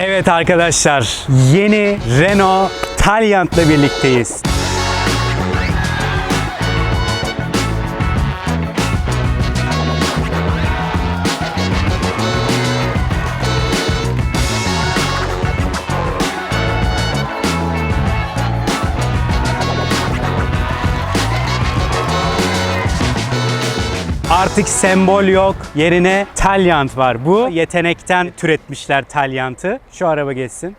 Evet arkadaşlar, yeni Renault Taliant'la birlikteyiz. Artık sembol yok. Yerine Talyant var. Bu yetenekten türetmişler Talyant'ı. Şu araba geçsin.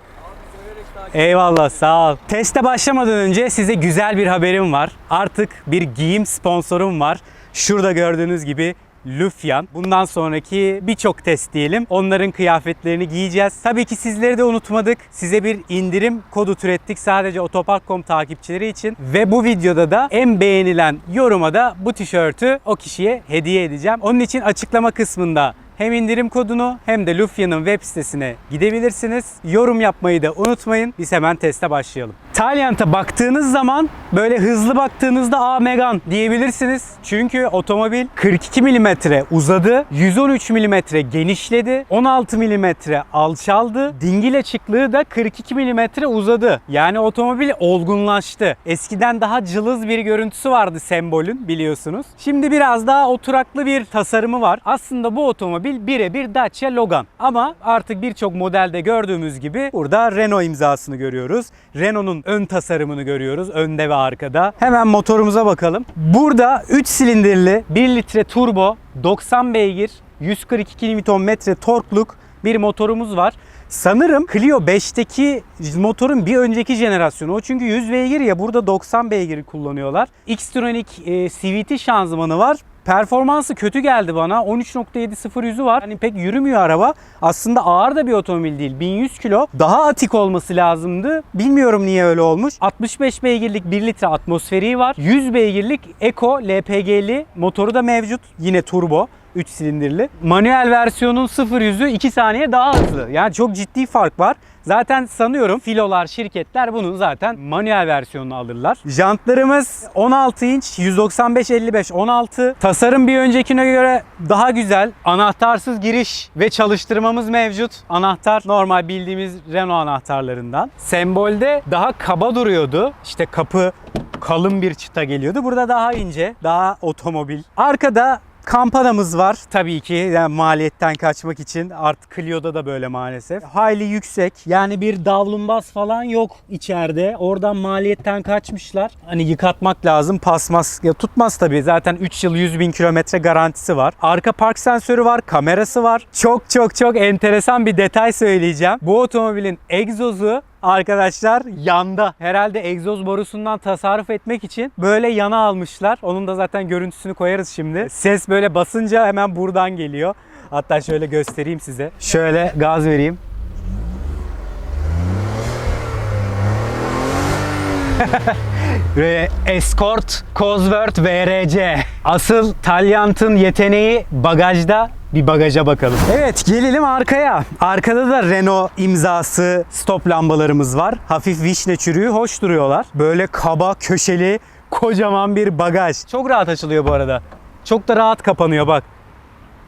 Eyvallah sağ ol. Teste başlamadan önce size güzel bir haberim var. Artık bir giyim sponsorum var. Şurada gördüğünüz gibi Lufyan. Bundan sonraki birçok test diyelim. Onların kıyafetlerini giyeceğiz. Tabii ki sizleri de unutmadık. Size bir indirim kodu türettik sadece otopark.com takipçileri için. Ve bu videoda da en beğenilen yoruma da bu tişörtü o kişiye hediye edeceğim. Onun için açıklama kısmında hem indirim kodunu hem de Lufya'nın web sitesine gidebilirsiniz. Yorum yapmayı da unutmayın. Biz hemen teste başlayalım. Talyant'a baktığınız zaman böyle hızlı baktığınızda A Megan diyebilirsiniz. Çünkü otomobil 42 mm uzadı, 113 mm genişledi, 16 mm alçaldı, dingil açıklığı da 42 mm uzadı. Yani otomobil olgunlaştı. Eskiden daha cılız bir görüntüsü vardı sembolün biliyorsunuz. Şimdi biraz daha oturaklı bir tasarımı var. Aslında bu otomobil birebir Dacia Logan. Ama artık birçok modelde gördüğümüz gibi burada Renault imzasını görüyoruz. Renault'un ön tasarımını görüyoruz önde ve arkada. Hemen motorumuza bakalım. Burada 3 silindirli 1 litre turbo 90 beygir 142 Nm torkluk bir motorumuz var. Sanırım Clio 5'teki motorun bir önceki jenerasyonu. O çünkü 100 beygir ya burada 90 beygir kullanıyorlar. Xtronic e, CVT şanzımanı var. Performansı kötü geldi bana. 13.7 yüzü var. Hani pek yürümüyor araba. Aslında ağır da bir otomobil değil. 1100 kilo. Daha atik olması lazımdı. Bilmiyorum niye öyle olmuş. 65 beygirlik 1 litre atmosferiği var. 100 beygirlik Eco LPG'li motoru da mevcut. Yine turbo. 3 silindirli. Manuel versiyonun 0 yüzü 2 saniye daha hızlı. Yani çok ciddi fark var. Zaten sanıyorum filolar, şirketler bunun zaten manuel versiyonunu alırlar. Jantlarımız 16 inç, 195 55 16. Tasarım bir öncekine göre daha güzel. Anahtarsız giriş ve çalıştırmamız mevcut. Anahtar normal bildiğimiz Renault anahtarlarından. Sembolde daha kaba duruyordu. İşte kapı kalın bir çıta geliyordu. Burada daha ince, daha otomobil. Arkada Kampanamız var tabii ki yani maliyetten kaçmak için artık Clio'da da böyle maalesef. Hayli yüksek yani bir davlumbaz falan yok içeride. Oradan maliyetten kaçmışlar. Hani yıkatmak lazım pasmaz ya tutmaz tabii zaten 3 yıl 100 bin kilometre garantisi var. Arka park sensörü var kamerası var. Çok çok çok enteresan bir detay söyleyeceğim. Bu otomobilin egzozu arkadaşlar yanda. Herhalde egzoz borusundan tasarruf etmek için böyle yana almışlar. Onun da zaten görüntüsünü koyarız şimdi. Ses böyle basınca hemen buradan geliyor. Hatta şöyle göstereyim size. Şöyle gaz vereyim. Ve Escort Cosworth VRC. Asıl Talyant'ın yeteneği bagajda. Bir bagaja bakalım. Evet gelelim arkaya. Arkada da Renault imzası stop lambalarımız var. Hafif vişne çürüğü hoş duruyorlar. Böyle kaba köşeli kocaman bir bagaj. Çok rahat açılıyor bu arada. Çok da rahat kapanıyor bak.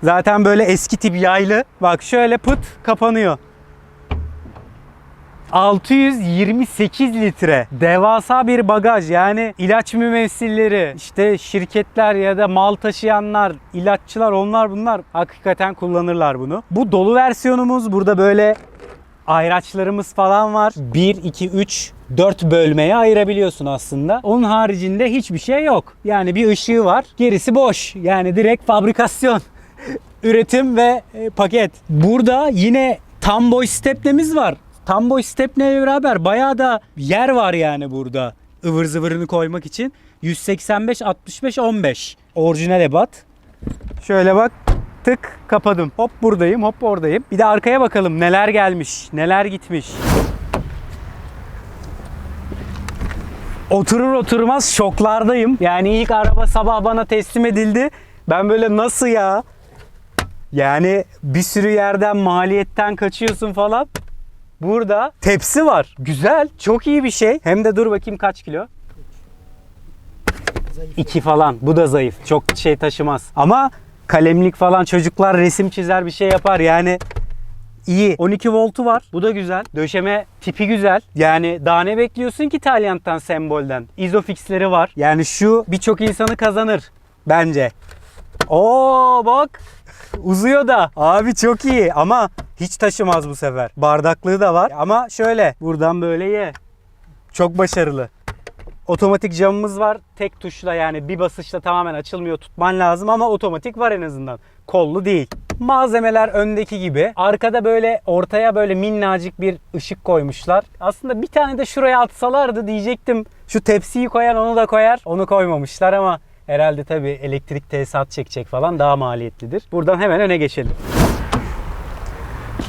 Zaten böyle eski tip yaylı. Bak şöyle pıt kapanıyor. 628 litre devasa bir bagaj yani ilaç mümessilleri işte şirketler ya da mal taşıyanlar ilaççılar onlar bunlar hakikaten kullanırlar bunu. Bu dolu versiyonumuz burada böyle ayraçlarımız falan var. 1, 2, 3, 4 bölmeye ayırabiliyorsun aslında. Onun haricinde hiçbir şey yok. Yani bir ışığı var. Gerisi boş. Yani direkt fabrikasyon. Üretim ve e, paket. Burada yine tam boy steplemiz var. Tam boy stepneyle beraber bayağı da yer var yani burada. ıvır zıvırını koymak için. 185 65 15. Orijinal ebat. Şöyle bak tık kapadım. Hop buradayım hop oradayım. Bir de arkaya bakalım neler gelmiş neler gitmiş. Oturur oturmaz şoklardayım. Yani ilk araba sabah bana teslim edildi. Ben böyle nasıl ya? Yani bir sürü yerden maliyetten kaçıyorsun falan. Burada tepsi var. Güzel. Çok iyi bir şey. Hem de dur bakayım kaç kilo? 2 falan. Bu da zayıf. Çok şey taşımaz. Ama kalemlik falan çocuklar resim çizer bir şey yapar. Yani iyi. 12 voltu var. Bu da güzel. Döşeme tipi güzel. Yani daha ne bekliyorsun ki Talyant'tan sembolden? Isofix'leri var. Yani şu birçok insanı kazanır bence. Oo bak uzuyor da. Abi çok iyi ama hiç taşımaz bu sefer. Bardaklığı da var ama şöyle buradan böyle ye. Çok başarılı. Otomatik camımız var. Tek tuşla yani bir basışla tamamen açılmıyor. Tutman lazım ama otomatik var en azından. Kollu değil. Malzemeler öndeki gibi. Arkada böyle ortaya böyle minnacık bir ışık koymuşlar. Aslında bir tane de şuraya atsalardı diyecektim. Şu tepsiyi koyan onu da koyar. Onu koymamışlar ama herhalde tabii elektrik tesisat çekecek falan daha maliyetlidir. Buradan hemen öne geçelim.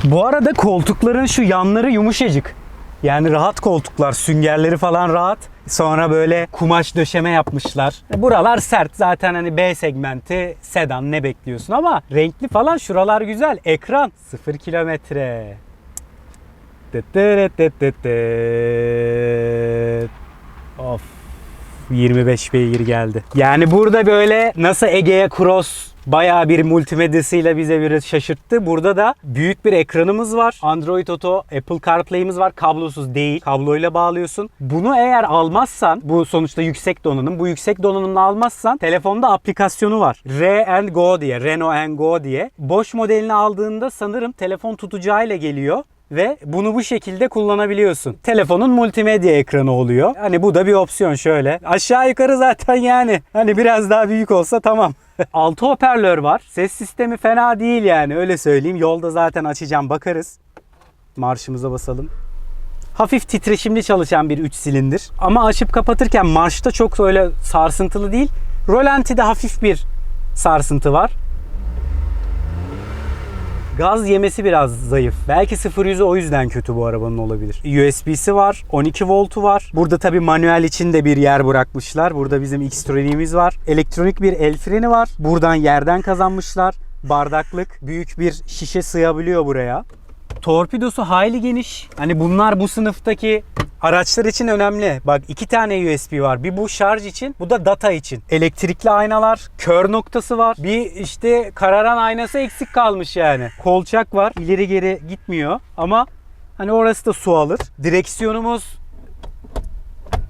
Bu arada koltukların şu yanları yumuşacık. Yani rahat koltuklar, süngerleri falan rahat. Sonra böyle kumaş döşeme yapmışlar. Buralar sert zaten hani B segmenti sedan ne bekliyorsun ama renkli falan şuralar güzel. Ekran 0 kilometre. Of 25 beygir geldi. Yani burada böyle nasıl Ege'ye Cross bayağı bir multimedyasıyla bize bir şaşırttı. Burada da büyük bir ekranımız var. Android Auto, Apple CarPlay'imiz var. Kablosuz değil. Kabloyla bağlıyorsun. Bunu eğer almazsan, bu sonuçta yüksek donanım. Bu yüksek donanımla almazsan telefonda aplikasyonu var. Re and Go diye, Renault and Go diye. Boş modelini aldığında sanırım telefon tutacağıyla geliyor ve bunu bu şekilde kullanabiliyorsun. Telefonun multimedya ekranı oluyor. Hani bu da bir opsiyon şöyle. Aşağı yukarı zaten yani. Hani biraz daha büyük olsa tamam. 6 hoparlör var. Ses sistemi fena değil yani öyle söyleyeyim. Yolda zaten açacağım bakarız. Marşımıza basalım. Hafif titreşimli çalışan bir 3 silindir. Ama açıp kapatırken marşta çok öyle sarsıntılı değil. Rolanti'de hafif bir sarsıntı var. Gaz yemesi biraz zayıf. Belki 0-100'ü o yüzden kötü bu arabanın olabilir. USB'si var. 12 voltu var. Burada tabi manuel için de bir yer bırakmışlar. Burada bizim X-Trail'imiz var. Elektronik bir el freni var. Buradan yerden kazanmışlar. Bardaklık. Büyük bir şişe sığabiliyor buraya. Torpidosu hayli geniş. Hani bunlar bu sınıftaki araçlar için önemli. Bak iki tane USB var. Bir bu şarj için, bu da data için. Elektrikli aynalar, kör noktası var. Bir işte kararan aynası eksik kalmış yani. Kolçak var. İleri geri gitmiyor ama hani orası da su alır. Direksiyonumuz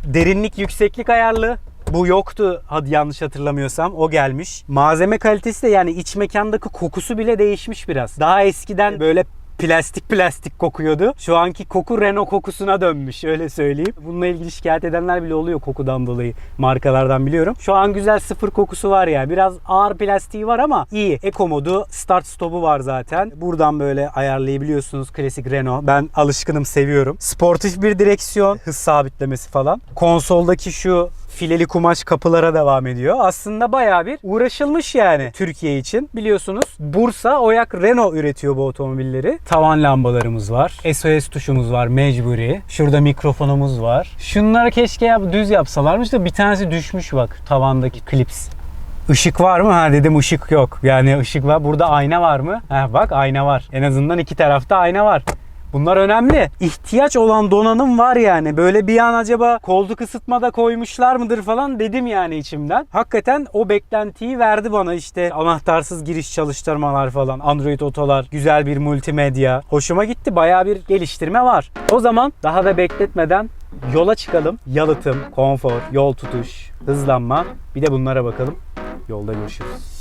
derinlik yükseklik ayarlı. Bu yoktu hadi yanlış hatırlamıyorsam. O gelmiş. Malzeme kalitesi de yani iç mekandaki kokusu bile değişmiş biraz. Daha eskiden böyle plastik plastik kokuyordu. Şu anki koku Renault kokusuna dönmüş öyle söyleyeyim. Bununla ilgili şikayet edenler bile oluyor kokudan dolayı markalardan biliyorum. Şu an güzel sıfır kokusu var ya. Biraz ağır plastiği var ama iyi. Eco modu start stop'u var zaten. Buradan böyle ayarlayabiliyorsunuz klasik Renault. Ben alışkınım seviyorum. Sportif bir direksiyon, hız sabitlemesi falan. Konsoldaki şu fileli kumaş kapılara devam ediyor. Aslında bayağı bir uğraşılmış yani Türkiye için. Biliyorsunuz Bursa Oyak Renault üretiyor bu otomobilleri. Tavan lambalarımız var. SOS tuşumuz var mecburi. Şurada mikrofonumuz var. Şunları keşke yap, düz yapsalarmış da bir tanesi düşmüş bak tavandaki klips. Işık var mı? Ha dedim ışık yok. Yani ışık var. Burada ayna var mı? Ha bak ayna var. En azından iki tarafta ayna var. Bunlar önemli. İhtiyaç olan donanım var yani. Böyle bir an acaba koltuk ısıtma da koymuşlar mıdır falan dedim yani içimden. Hakikaten o beklentiyi verdi bana işte anahtarsız giriş çalıştırmalar falan. Android otolar, güzel bir multimedya. Hoşuma gitti. Bayağı bir geliştirme var. O zaman daha da bekletmeden yola çıkalım. Yalıtım, konfor, yol tutuş, hızlanma. Bir de bunlara bakalım. Yolda görüşürüz.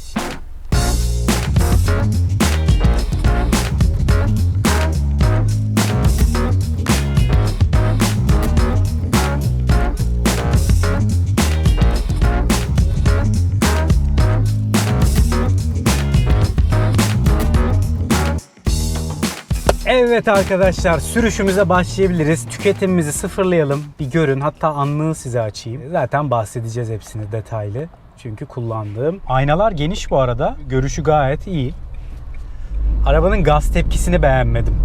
Evet arkadaşlar sürüşümüze başlayabiliriz. Tüketimimizi sıfırlayalım. Bir görün. Hatta anlığı size açayım. Zaten bahsedeceğiz hepsini detaylı. Çünkü kullandığım. Aynalar geniş bu arada. Görüşü gayet iyi. Arabanın gaz tepkisini beğenmedim.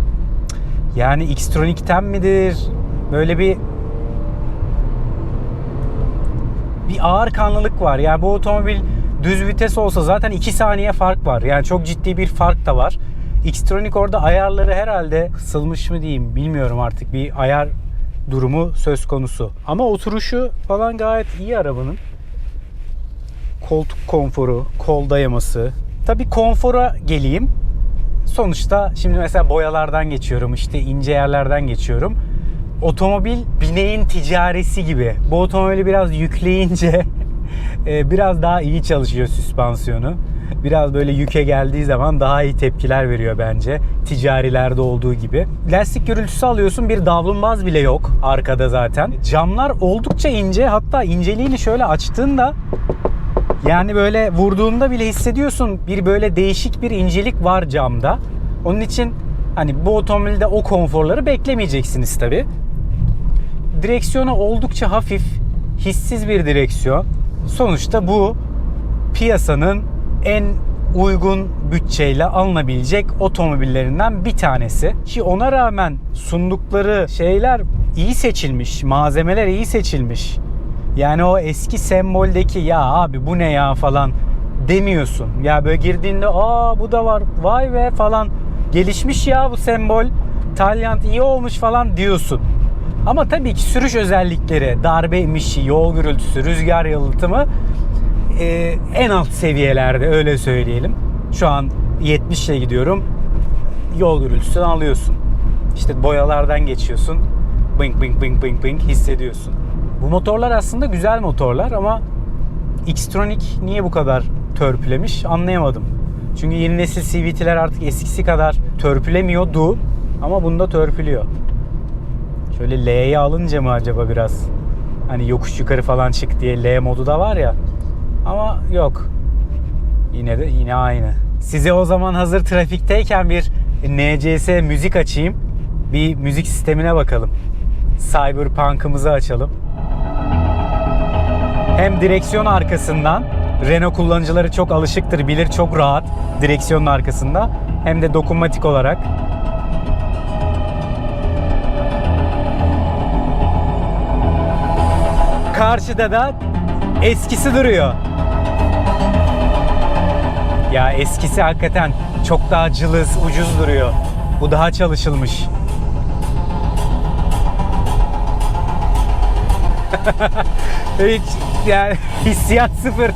Yani Xtronic'ten midir? Böyle bir bir ağır kanlılık var. Yani bu otomobil düz vites olsa zaten 2 saniye fark var. Yani çok ciddi bir fark da var. Xtronic orada ayarları herhalde kısılmış mı diyeyim bilmiyorum artık bir ayar durumu söz konusu. Ama oturuşu falan gayet iyi arabanın. Koltuk konforu, kol dayaması. Tabi konfora geleyim. sonuçta şimdi mesela boyalardan geçiyorum işte ince yerlerden geçiyorum. Otomobil bineğin ticaresi gibi. Bu otomobili biraz yükleyince e, biraz daha iyi çalışıyor süspansiyonu. Biraz böyle yüke geldiği zaman daha iyi tepkiler veriyor bence. Ticarilerde olduğu gibi. Lastik gürültüsü alıyorsun bir davlumbaz bile yok arkada zaten. Camlar oldukça ince hatta inceliğini şöyle açtığında yani böyle vurduğunda bile hissediyorsun bir böyle değişik bir incelik var camda. Onun için hani bu otomobilde o konforları beklemeyeceksiniz tabi. Direksiyonu oldukça hafif, hissiz bir direksiyon. Sonuçta bu piyasanın en uygun bütçeyle alınabilecek otomobillerinden bir tanesi. Ki ona rağmen sundukları şeyler iyi seçilmiş, malzemeler iyi seçilmiş. Yani o eski semboldeki ya abi bu ne ya falan demiyorsun. Ya böyle girdiğinde aa bu da var vay be falan gelişmiş ya bu sembol. Talyant iyi olmuş falan diyorsun. Ama tabii ki sürüş özellikleri, darbe emişi, yol gürültüsü, rüzgar yalıtımı e, en alt seviyelerde öyle söyleyelim. Şu an 70 ile gidiyorum. Yol gürültüsünü alıyorsun. İşte boyalardan geçiyorsun. Bing bing bing bing bing hissediyorsun. Bu motorlar aslında güzel motorlar ama Xtronic niye bu kadar törpülemiş anlayamadım. Çünkü yeni nesil CVT'ler artık eskisi kadar törpülemiyordu ama bunda törpülüyor. Şöyle L'ye alınca mı acaba biraz? Hani yokuş yukarı falan çık diye L modu da var ya. Ama yok. Yine de yine aynı. Size o zaman hazır trafikteyken bir NCS müzik açayım. Bir müzik sistemine bakalım. Cyberpunk'ımızı açalım. Hem direksiyon arkasından Renault kullanıcıları çok alışıktır, bilir çok rahat direksiyonun arkasında. Hem de dokunmatik olarak. Karşıda da eskisi duruyor. Ya eskisi hakikaten çok daha cılız, ucuz duruyor. Bu daha çalışılmış. Hiç yani hissiyat sıfır.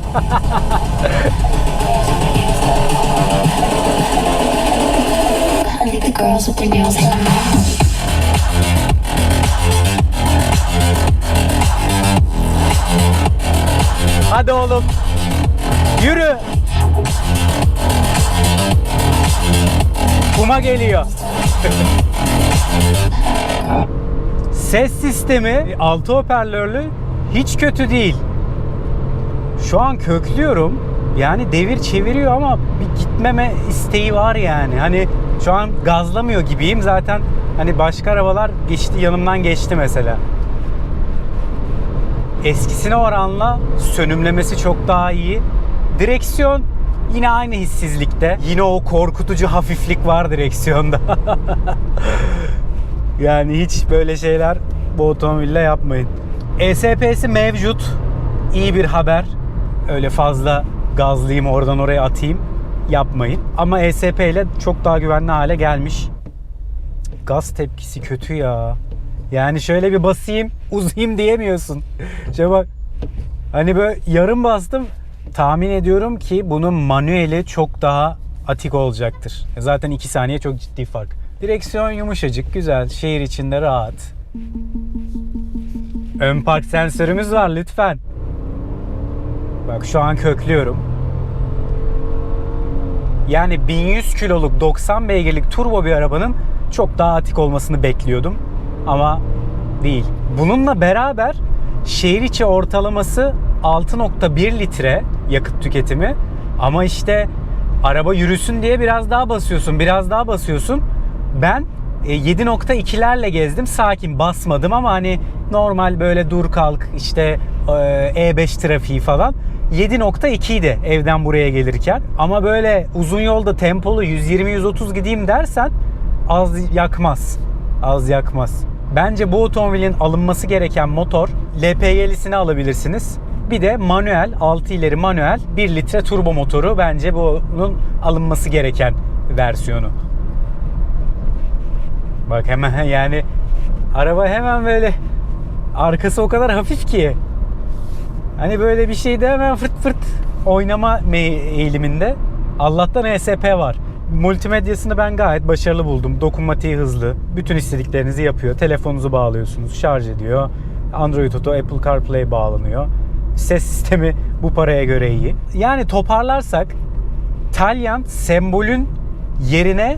Hadi oğlum. Yürü. Kuma geliyor. Ses sistemi 6 hoparlörlü hiç kötü değil. Şu an köklüyorum. Yani devir çeviriyor ama bir gitmeme isteği var yani. Hani şu an gazlamıyor gibiyim zaten. Hani başka arabalar geçti yanımdan geçti mesela. Eskisine oranla sönümlemesi çok daha iyi. Direksiyon yine aynı hissizlikte. Yine o korkutucu hafiflik var direksiyonda. yani hiç böyle şeyler bu otomobille yapmayın. ESP'si mevcut. İyi bir haber. Öyle fazla gazlayayım oradan oraya atayım. Yapmayın. Ama ESP ile çok daha güvenli hale gelmiş. Gaz tepkisi kötü ya. Yani şöyle bir basayım, uzayım diyemiyorsun. Şöyle bak. Hani böyle yarım bastım. Tahmin ediyorum ki bunun manueli çok daha atik olacaktır. Zaten 2 saniye çok ciddi fark. Direksiyon yumuşacık, güzel. Şehir içinde rahat. Ön park sensörümüz var lütfen. Bak şu an köklüyorum. Yani 1100 kiloluk 90 beygirlik turbo bir arabanın çok daha atik olmasını bekliyordum. Ama değil. Bununla beraber şehir içi ortalaması 6.1 litre yakıt tüketimi. Ama işte araba yürüsün diye biraz daha basıyorsun, biraz daha basıyorsun. Ben e, 7.2'lerle gezdim. Sakin basmadım ama hani normal böyle dur kalk işte e, E5 trafiği falan. 7.2 idi evden buraya gelirken. Ama böyle uzun yolda tempolu 120-130 gideyim dersen az yakmaz. Az yakmaz. Bence bu otomobilin alınması gereken motor LPG'lisini alabilirsiniz. Bir de manuel 6 ileri manuel 1 litre turbo motoru bence bunun alınması gereken versiyonu. Bak hemen yani araba hemen böyle arkası o kadar hafif ki hani böyle bir şeyde hemen fırt fırt oynama eğiliminde. Allah'tan ESP var. multimedyasını ben gayet başarılı buldum. Dokunmatiği hızlı. Bütün istediklerinizi yapıyor. Telefonunuzu bağlıyorsunuz. Şarj ediyor. Android Auto, Apple CarPlay bağlanıyor. Ses sistemi bu paraya göre iyi. Yani toparlarsak Talyant sembolün yerine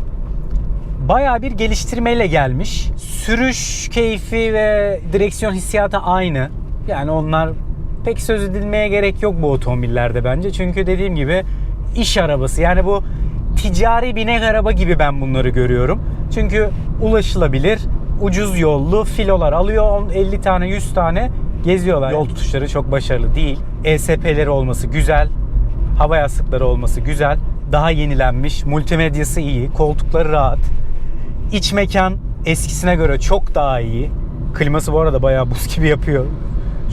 bayağı bir geliştirmeyle gelmiş. Sürüş keyfi ve direksiyon hissiyatı aynı. Yani onlar pek söz edilmeye gerek yok bu otomobillerde bence. Çünkü dediğim gibi iş arabası. Yani bu ticari binek araba gibi ben bunları görüyorum. Çünkü ulaşılabilir, ucuz yollu filolar alıyor. On- 50 tane 100 tane geziyorlar. Yol tutuşları çok başarılı değil. ESP'leri olması güzel. Hava yastıkları olması güzel. Daha yenilenmiş. Multimedyası iyi. Koltukları rahat. İç mekan eskisine göre çok daha iyi. Kliması bu arada bayağı buz gibi yapıyor.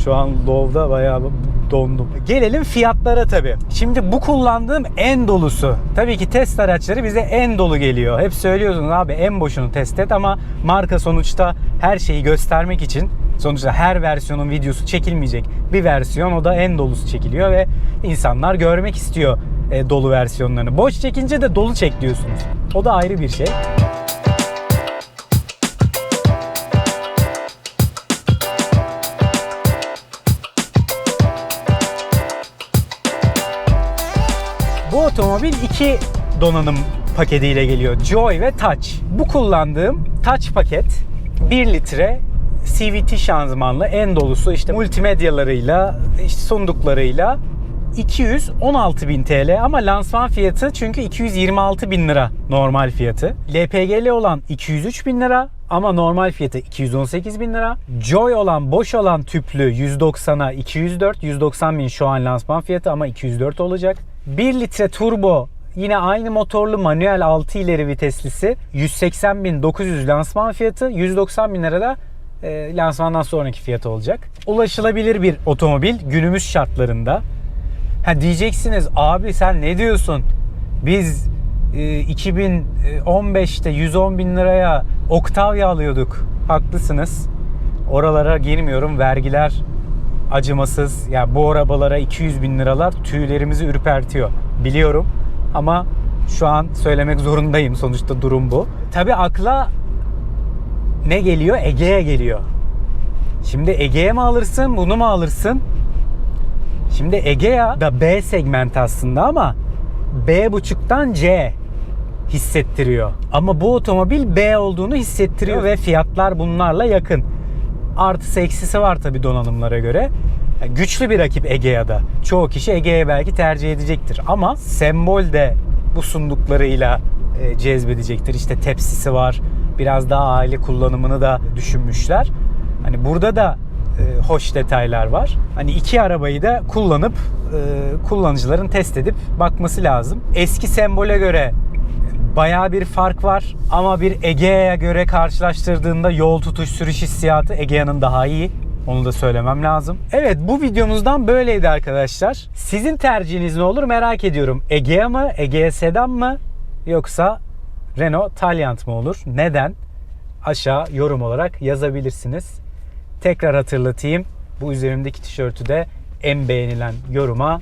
Şu an Low'da bayağı dondum. Gelelim fiyatlara tabii. Şimdi bu kullandığım en dolusu. Tabii ki test araçları bize en dolu geliyor. Hep söylüyorsunuz abi en boşunu test et ama marka sonuçta her şeyi göstermek için sonuçta her versiyonun videosu çekilmeyecek. Bir versiyon o da en dolusu çekiliyor ve insanlar görmek istiyor e, dolu versiyonlarını. Boş çekince de dolu çek diyorsunuz. O da ayrı bir şey. Bu otomobil iki donanım paketiyle geliyor. Joy ve Touch. Bu kullandığım Touch paket 1 litre CVT şanzımanlı en dolusu işte multimedyalarıyla, işte sunduklarıyla 216.000 TL ama lansman fiyatı çünkü 226.000 lira normal fiyatı. LPG'li olan 203.000 lira ama normal fiyatı 218.000 lira. Joy olan boş olan tüplü 190'a 204, 190 bin şu an lansman fiyatı ama 204 olacak. 1 litre turbo yine aynı motorlu manuel 6 ileri viteslisi 180.900 lansman fiyatı 190 bin lira da e, lansmandan sonraki fiyatı olacak. Ulaşılabilir bir otomobil günümüz şartlarında. Ha diyeceksiniz abi sen ne diyorsun? Biz e, 2015'te 110 bin liraya Octavia alıyorduk. Haklısınız. Oralara girmiyorum. Vergiler acımasız. Yani bu arabalara 200 bin liralar tüylerimizi ürpertiyor. Biliyorum ama şu an söylemek zorundayım. Sonuçta durum bu. Tabi akla ne geliyor? Ege'ye geliyor. Şimdi Ege'ye mi alırsın, bunu mu alırsın? Şimdi Egea da B segmenti aslında ama B buçuktan C hissettiriyor. Ama bu otomobil B olduğunu hissettiriyor ve fiyatlar bunlarla yakın. Artısı eksisi var tabi donanımlara göre. Yani güçlü bir rakip Egea'da. Çoğu kişi Egea'ya belki tercih edecektir ama sembol de bu sunduklarıyla e, cezbedecektir. İşte tepsisi var. Biraz daha aile kullanımını da düşünmüşler. Hani burada da e, hoş detaylar var. Hani iki arabayı da kullanıp e, kullanıcıların test edip bakması lazım. Eski sembole göre bayağı bir fark var ama bir Egea'ya göre karşılaştırdığında yol tutuş sürüş hissiyatı Egea'nın daha iyi. Onu da söylemem lazım. Evet bu videomuzdan böyleydi arkadaşlar. Sizin tercihiniz ne olur merak ediyorum. Egea mı, Egea Sedan mı yoksa Renault Taliant mı olur? Neden? Aşağı yorum olarak yazabilirsiniz. Tekrar hatırlatayım. Bu üzerimdeki tişörtü de en beğenilen yoruma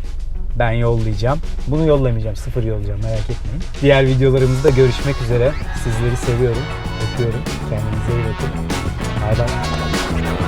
ben yollayacağım. Bunu yollamayacağım. Sıfır yollayacağım. Merak etmeyin. Diğer videolarımızda görüşmek üzere. Sizleri seviyorum. Öpüyorum. Kendinize iyi bakın. Bay bay.